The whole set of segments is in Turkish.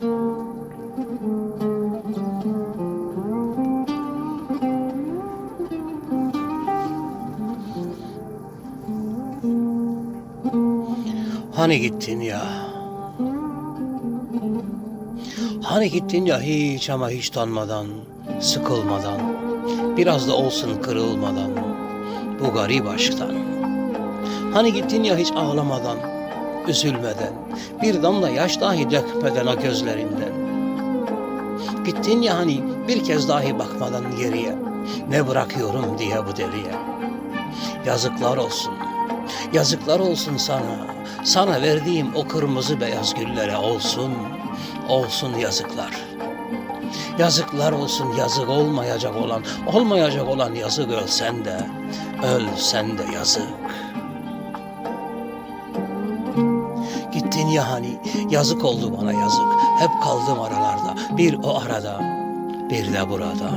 Hani gittin ya? Hani gittin ya hiç ama hiç tanmadan, sıkılmadan, biraz da olsun kırılmadan, bu garip aşktan. Hani gittin ya hiç ağlamadan, üzülmeden, bir damla yaş dahi dökmeden o gözlerinden. Gittin ya hani bir kez dahi bakmadan geriye, ne bırakıyorum diye bu deliye. Yazıklar olsun, yazıklar olsun sana, sana verdiğim o kırmızı beyaz güllere olsun, olsun yazıklar. Yazıklar olsun yazık olmayacak olan, olmayacak olan yazık ölsen de, ölsen de yazık. Gittin ya yazık oldu bana yazık. Hep kaldım aralarda, bir o arada, bir de burada.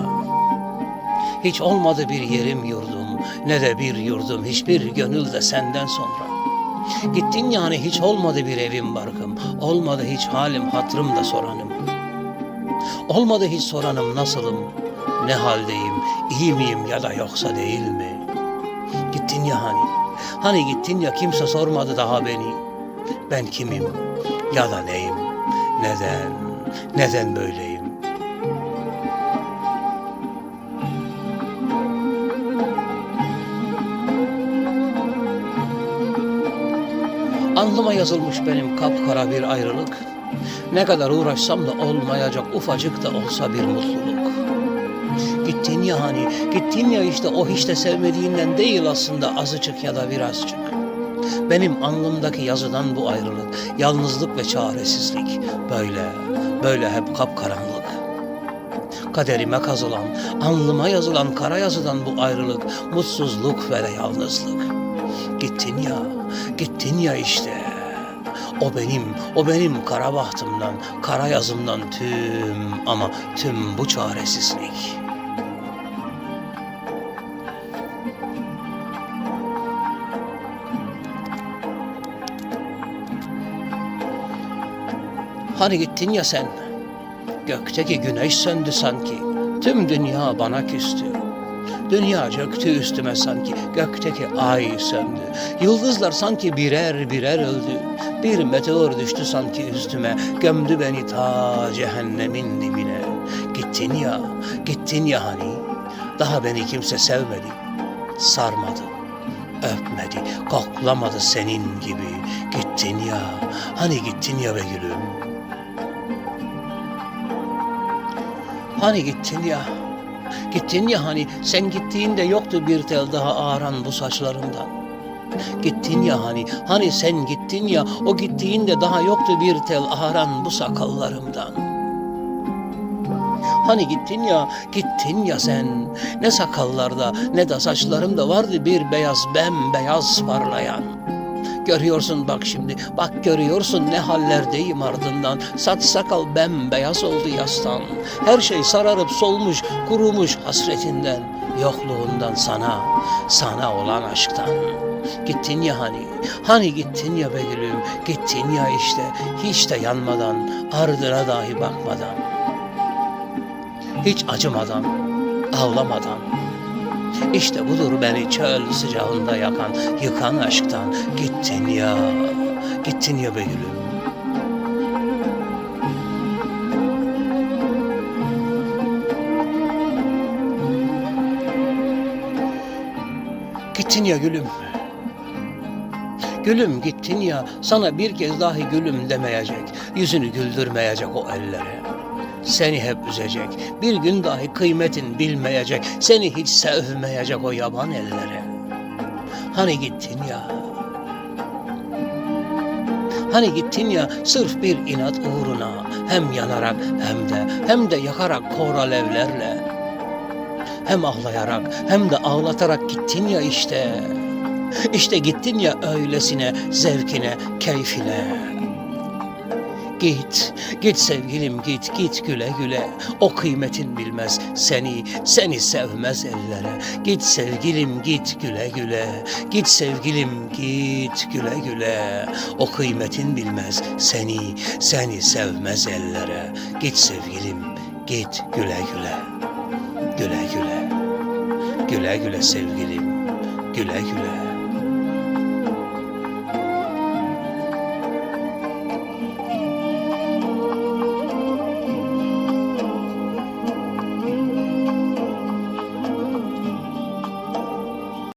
Hiç olmadı bir yerim yurdum, ne de bir yurdum, hiçbir gönül de senden sonra. Gittin yani hiç olmadı bir evim barkım, olmadı hiç halim hatrım da soranım. Olmadı hiç soranım nasılım, ne haldeyim, iyi miyim ya da yoksa değil mi? Gittin ya hani, hani gittin ya kimse sormadı daha beni. Ben kimim ya da neyim, neden, neden böyleyim? Alnıma yazılmış benim kapkara bir ayrılık. Ne kadar uğraşsam da olmayacak ufacık da olsa bir mutluluk. Gittin ya hani, gittin ya işte o hiç de sevmediğinden değil aslında azıcık ya da birazcık. Benim alnımdaki yazıdan bu ayrılık, yalnızlık ve çaresizlik. Böyle, böyle hep kapkaranlık. Kaderime kazılan, alnıma yazılan kara yazıdan bu ayrılık, mutsuzluk ve yalnızlık. Gittin ya, gittin ya işte. O benim, o benim kara bahtımdan, kara yazımdan tüm ama tüm bu çaresizlik. Hani gittin ya sen, gökteki güneş söndü sanki, tüm dünya bana küstü. Dünya çöktü üstüme sanki, gökteki ay söndü. Yıldızlar sanki birer birer öldü. Bir meteor düştü sanki üstüme, gömdü beni ta cehennemin dibine. Gittin ya, gittin ya hani, daha beni kimse sevmedi, sarmadı, öpmedi, koklamadı senin gibi. Gittin ya, hani gittin ya be gülüm. Hani gittin ya, Gittin ya hani sen gittiğinde yoktu bir tel daha ağaran bu saçlarımdan. Gittin ya hani, hani sen gittin ya o gittiğinde daha yoktu bir tel ağaran bu sakallarımdan. Hani gittin ya, gittin ya sen. Ne sakallarda ne de saçlarımda vardı bir beyaz bembeyaz parlayan. Görüyorsun bak şimdi, bak görüyorsun ne hallerdeyim ardından. Saç sakal bembeyaz oldu yastan. Her şey sararıp solmuş, kurumuş hasretinden, yokluğundan sana, sana olan aşktan. Gittin ya hani, hani gittin ya be gittin ya işte, hiç de yanmadan, ardına dahi bakmadan. Hiç acımadan, ağlamadan, işte budur beni çöl sıcağında yakan, yıkan aşktan. Gittin ya, gittin ya be gülüm. Gittin ya gülüm. Gülüm gittin ya, sana bir kez dahi gülüm demeyecek, yüzünü güldürmeyecek o ellere. Seni hep üzecek, bir gün dahi kıymetin bilmeyecek, seni hiç sevmeyecek o yaban ellere. Hani gittin ya? Hani gittin ya sırf bir inat uğruna, hem yanarak hem de hem de yakarak kor alevlerle. Hem ağlayarak hem de ağlatarak gittin ya işte. İşte gittin ya öylesine, zevkine, keyfine. Git, git sevgilim git, git güle güle. O kıymetin bilmez seni, seni sevmez ellere. Git sevgilim git güle güle. Git sevgilim git güle güle. O kıymetin bilmez seni, seni sevmez ellere. Git sevgilim git güle güle. Güle güle. Güle güle sevgilim. Güle güle.